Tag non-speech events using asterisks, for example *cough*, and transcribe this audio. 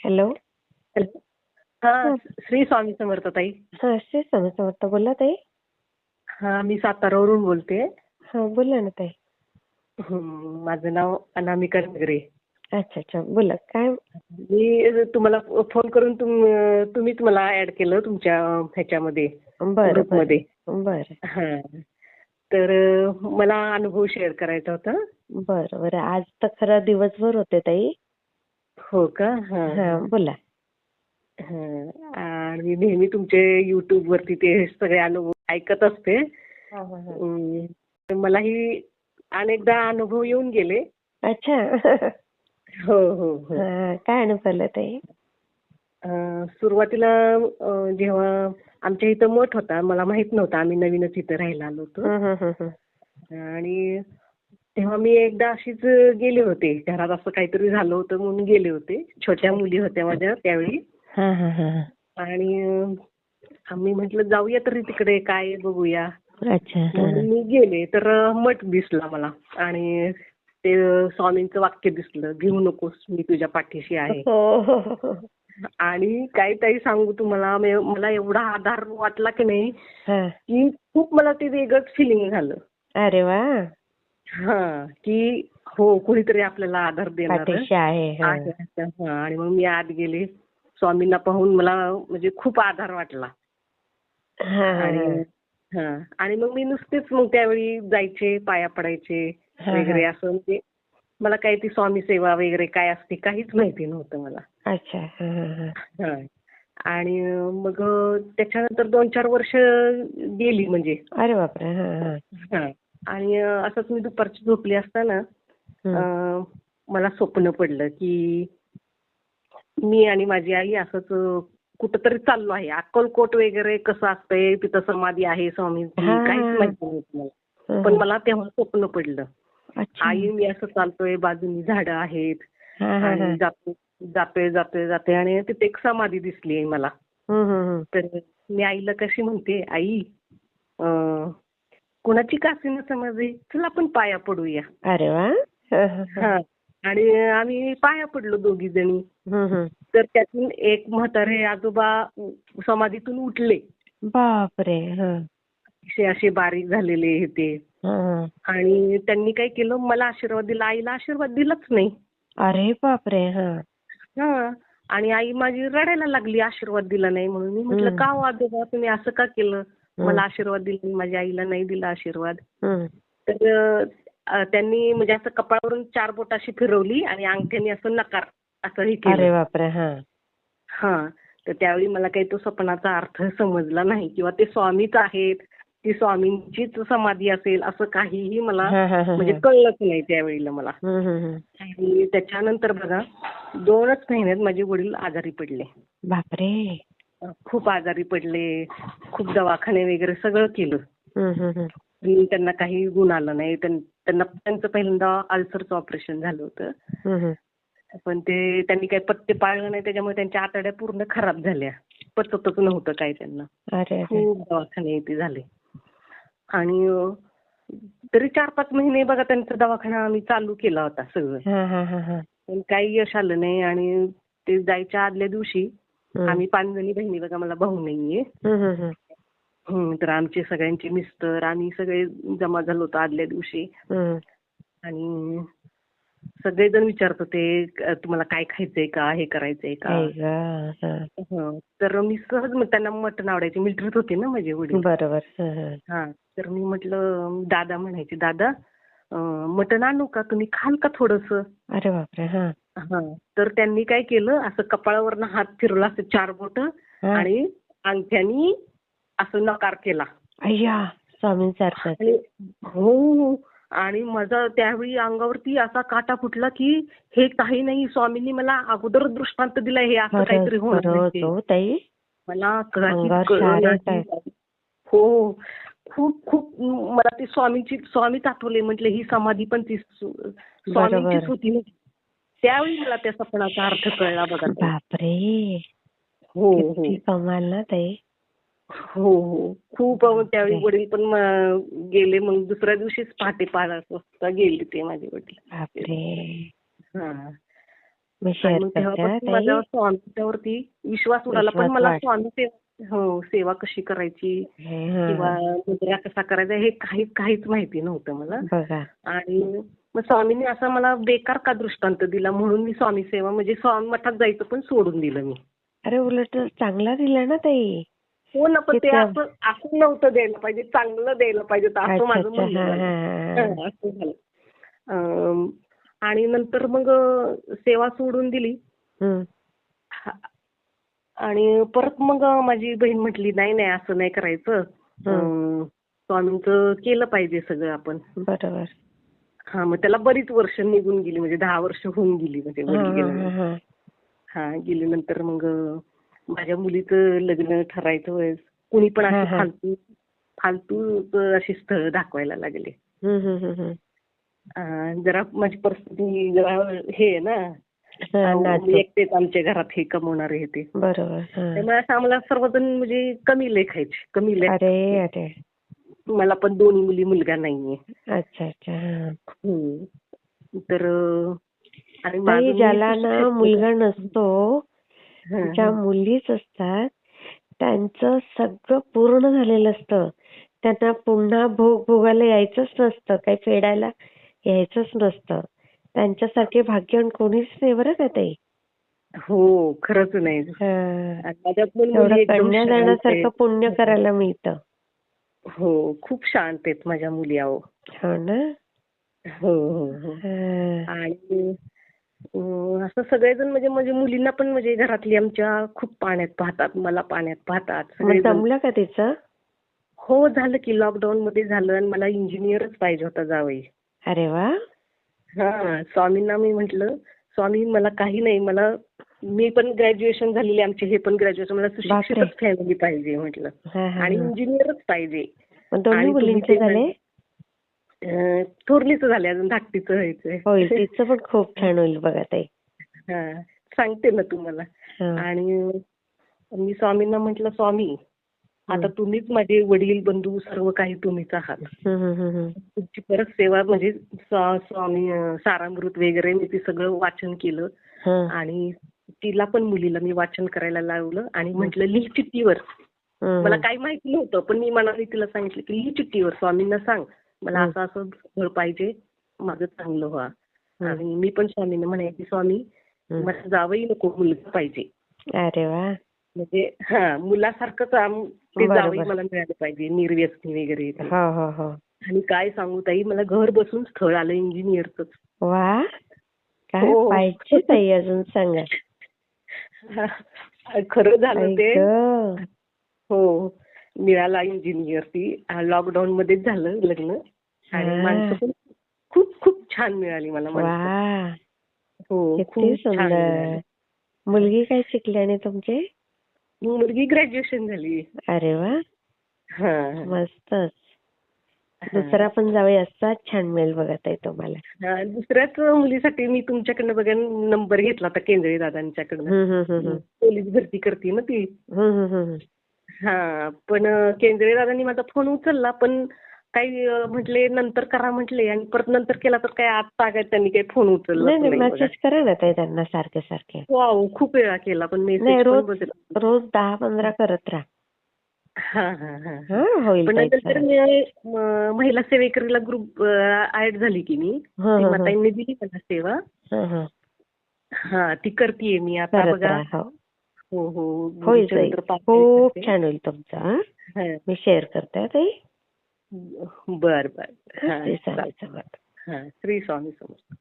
Hello. हा श्री स्वामी समर्थ ताई. हा श्री स्वामी समर्थ. बोला ताई. हा मी सातारावरून बोलते. हा बोला ना ताई. माझं नाव अनामिका नगरे. अच्छा अच्छा. बोला काय? मी तुम्हाला फोन करून तुम तुम्हीच मला ऍड केलं तुमच्या ह्याच्यामध्ये बरं बरं. ग्रुपमध्ये. बरं. हा. तर मला अनुभव शेअर करायचा होता. बरं बरं. आज तर खरं दिवसभर होते ताई. हो का? हा बोला. हा. आणि नेहमी तुमचे युट्यूब वरती ते सगळे अनुभव ऐकत असते. हं, तर मलाही अनेकदा अनुभव येऊन गेले. अच्छा. हो हो हो. हा, काय अनुभवलं ताई? अं, सुरुवातीला अं, जेव्हा आमच्या इथं मठ होता मला माहीत नव्हतं आम्ही नवीनच इथं राहायला आलो होतो. हं, हं, हं, हं. आणि तेव्हा मी एकदा अशीच गेले होते. घरात असं काहीतरी झालं होतं म्हणून गेले होते. छोट्या मुली होत्या माझ्या त्यावेळी. आणि आम्ही म्हटलं जाऊया तरी तिकडे काय बघूया. मी गेले. तर मठ दिसला मला. आणि ते स्वामींचं वाक्य दिसलं घेऊ नकोस मी तुझ्या पाठीशी आहे. हो. आणि काही ताई सांगू तुम्हाला मला एवढा आधार वाटला की नाही. की खूप मला ते वेगळंच फिलिंग झालं. अरे वा. हा की हो कोणीतरी आपल्याला आधार देणार हा. आणि मग मी आत गेले स्वामींना पाहून मला म्हणजे खूप आधार वाटला. आणि मग मी नुसतेच मग त्यावेळी जायचे पाया पडायचे वगैरे. असं म्हणजे मला काही ती स्वामी सेवा वगैरे काय असते काहीच माहिती नव्हतं मला अच्छा. आणि मग त्याच्यानंतर दोन चार वर्ष गेली म्हणजे अरे बापरे. आणि असंच मी दुपारची झोपली असताना मला स्वप्न पडलं की मी आणि माझी आई असंच कुठंतरी चाललो आहे. अक्कलकोट वगैरे कसं असतंय? तिथं समाधी आहे स्वामींची. काहीच माहिती नव्हतं मला हं, पण. मला तेव्हा स्वप्न पडलं. आई मी असं चालतोय. बाजूनी झाडं आहेत. आणि जातोय जातोय जातोय जातोय आणि तिथे एक समाधी दिसली मला. हं, हं, हं. तर मी आईला कशी म्हणते आई कुणाची कासीनं समाधी चल आपण पाया पडूया. अरे वा. हं, आणि आम्ही पाया पडलो दोघी जणी. तर त्यातून एक म्हातारे आजोबा समाधीतून उठले. बापरे. हं. असे असे बारीक झालेले होते हं, हं. आणि त्यांनी काय केलं? मला आशीर्वाद दिला. आईला आशीर्वाद दिलाच नाही. अरे बापरे. हं. हा. आणि आई माझी रडायला लागली. आशीर्वाद दिला नाही म्हणून. मी म्हटलं. का हो आजोबा? तुम्ही असं का केलं. मला आशीर्वाद दिला माझ्या आईला नाही दिला आशीर्वाद. तर त्यांनी म्हणजे असं कपाळावरून चार बोट अशी फिरवली आणि अंगठ्याने असं नकार असं हे अरे केलं हा. तर त्यावेळी मला काही तो स्वप्नाचा अर्थ समजला नाही किंवा ते स्वामीच आहेत ती स्वामींचीच समाधी असेल असं काहीही मला म्हणजे. कळलंच नाही त्यावेळेला मला. हं, हं, हं. आणि त्याच्यानंतर बघा दोनच महिन्यात माझे वडील आजारी पडले. बापरे. खूप आजारी पडले खूप दवाखाने वगैरे सगळं केलं. पण त्यांना काही गुण आलं नाही. त्यां- त्यांना त्यांचं पहिल्यांदा अल्सरचं ऑपरेशन झालं होतं. पण ते त्यांनी काही पत्ते पाळलं नाही त्याच्यामुळे त्यांच्या आतड्या पूर्ण खराब झाल्या. पचतच नव्हतं काय त्यांना. खूप दवाखाने ते झाले. आणि तरी चार पाच महिने बघा त्यांचा दवाखाना आम्ही चालू केला होता सगळं. पण काही यश आलं नाही आणि ते जायच्या आदल्या दिवशी. आम्ही पाच जणी बहिणी बघा मला भाऊ नाहीये. तर आमचे सगळ्यांचे मिस्टर आम्ही सगळे जमा झालो होतो आदल्या दिवशी. आणि सगळेजण विचारत होते "क- तुम्हाला काय खायचंय का हे करायचंय का? तर मी सहज मग त्यांना मटण आवडायचे मिलिटरीत होते ना माझे वडील. बरोबर. हं, तर मी म्हटलं दादा म्हणायचे दादा मटण आणू का? तुम्ही खाल का थोडस? अरे बापरे. हा हा तर त्यांनी काय केलं असं कपाळावरनं हात फिरवला असं चार बोट हा. आणि अंगठ्यानी असं नकार केला अय्या आणि हो आणि माझा त्यावेळी अंगावरती असा काटा फुटला की हे काही नाही स्वामींनी मला अगोदर दृष्टांत दिला हे असं काहीतरी होणार. हो ताई मला. काय? हो खूप खूप मला ती स्वामींची स्वामीच आठवले म्हटले ही समाधी पण ती स्वामींचीच होती त्यावेळी मला त्या सपनाचा अर्थ कळला बघा. बापरे. हो हो. कमाल ना ताई. हो हो. खूप त्यावेळी वडील पण गेले मग दुसऱ्या दिवशीच पहाटे पाच वाजता गेले ते माझे वडील. हा. माझ्या स्वामींच्यावरती विश्वास उडाला. पण मला स्वामी सेवा हो सेवा कशी करायची किंवा. मुद्रा कसा करायचा हे काही काहीच माहिती नव्हतं मला. आणि मग स्वामींनी असा मला बेकार का दृष्टांत दिला? म्हणून मी स्वामी सेवा म्हणजे स्वामी मठात जायचं पण सोडून दिलं मी. अरे उलट चांगला दिला ना ताई. हो ना पण ते असं असं नव्हतं द्यायला पाहिजे. चांगलं द्यायला पाहिजे असं माझं म्हणणं झालं. असं झालं. आणि नंतर मग सेवा सोडून दिली. आणि परत मग माझी बहीण म्हटली नाही नाही असं नाही करायचं. स्वामींचं केलं पाहिजे सगळं आपण. बरोबर. हा मग त्याला बरीच वर्ष निघून गेली म्हणजे दहा वर्ष होऊन गेली म्हणजे हा, वडील हा, गेल्यानंतर. हा, गेल्यानंतर मग माझ्या मुलीचं लग्न ठरायचं वेळेस कुणी पण अशी हा. फालतू फालतू अशी स्थळ दाखवायला लागले जरा माझी परिस्थिती जरा हे आहे ना. मी एकटेच आमच्या घरात हे कमवणारे हे ते बरोबर हा. त्यामुळे असं आम्हाला सर्वजण म्हणजे कमी लेखायचे कमी लेख अरे अरे मला पण दोन्ही मुली मुलगा नाहीये अच्छा अच्छा. हम्म. तर आणि ज्याला ना मुलगा नसतो ज्या. मुलीच असतात त्यांचं सगळं पूर्ण झालेलं असतं त्यांना पुन्हा भोग भोगायला यायचंच नसतं काही फेडायला यायचंच नसतं त्यांच्यासारखे भाग्यवान कोणीच नाही बरं का ताई हो खरंच नाही. आणि माझ्या पण एवढं मुली एकदम कन्या शांत दानासारखं आहेत. पुण्य करायला मिळतं हो खूप शांत आहेत माझ्या मुली अहो. हो ना? हो हो हो. हा. आणि अं, असं सगळेजण म्हणजे म्हणजे मुलींना पण म्हणजे घरातली आमच्या खूप पाण्यात पाहतात मला पाण्यात पाहतात. मग सगळेजण. जमलं का तिचं? हो झालं की लॉकडाऊन मध्ये झालं आणि मला इंजिनियरच पाहिजे होता जावई. अरे वा. हा स्वामींना मी म्हंटल स्वामी मला काही नाही मला मी पण ग्रॅज्युएशन झालेली आमचे हे पण ग्रॅज्युएशन मला सुशिक्षितच फॅमिली पाहिजे म्हटलं. आणि. इंजिनियरच पाहिजे. थोरलीचं झाले अजून धाकटीचं व्हायचंय. तिचं पण खूप छान होईल बघा ताई. हा सांगते ना तुम्हाला. आणि मी स्वामींना म्हटलं स्वामी आता तुम्हीच माझे वडील बंधू सर्व काही तुम्हीच आहात. तुमची परत सेवा म्हणजे स्वा- स्वामी सारामृत वगैरे मी ते सगळं वाचन केलं. आणि तिला पण मुलीला मी वाचन करायला लावलं आणि म्हटलं लिही चिठ्ठीवर. मला काही माहिती नव्हतं पण मी मनाने तिला सांगितलं की लिही चिठ्ठीवर स्वामींना सांग. मला. असं असं फळ पाहिजे माझं चांगलं व्हा. आणि मी पण स्वामींना म्हणायची स्वामी. मला जावई नको मुलगा पाहिजे. अरे वा. म्हणजे हा मुलासारखंच ते. जावई मला मिळालं पाहिजे निर्व्यसनी वगैरे हो हो हो. आणि काय सांगू ताई मला घर बसून स्थळ आलं इंजिनियरच वा. काय. पाहिजे ताई अजून सांगा. *laughs* खरं झालं ते. हो मिळाला इंजिनियर ती. लॉकडाऊन मध्येच झालं लग्न. आणि. माणसं पण खूप खूप छान मिळाली मला माणसं. हो खूप छान मुलगी काय शिकली आणि तुमचे? मुलगी ग्रॅज्युएशन झाली. अरे वा. हा. मस्तच. दुसरा पण जावई असाच छान मिळेल बघा ताई तुम्हाला हा, दुसऱ्याच मुलीसाठी मी तुमच्याकडनं बघा नंबर घेतला होता केंद्रे दादांच्याकडनं. पोलीस भरती करते ना ती. हा पण केंद्रे दादांनी माझा फोन उचलला पण काही म्हटले नंतर करा म्हटले आणि परत नंतर केला तर काय आज काय त्यांनी काही फोन उचलला. मेसेज करा ना ताई त्यांना सारखे सारखे. वाव खूप वेळा केला पण मेसेज रोज दहा पंधरा करत राहा. हा हा हा हा पण नंतर म, महिला सेवेकरीला ग्रुप ऍड झाली की मी. माताईंनी दिली मला सेवा. हं, ती करतीये मी. आता बघा. हो. हो. खूप. छान होईल तुमचं. मी शेअर करते ताई. बर बर. हा. हा श्री स्वामी समर्थ.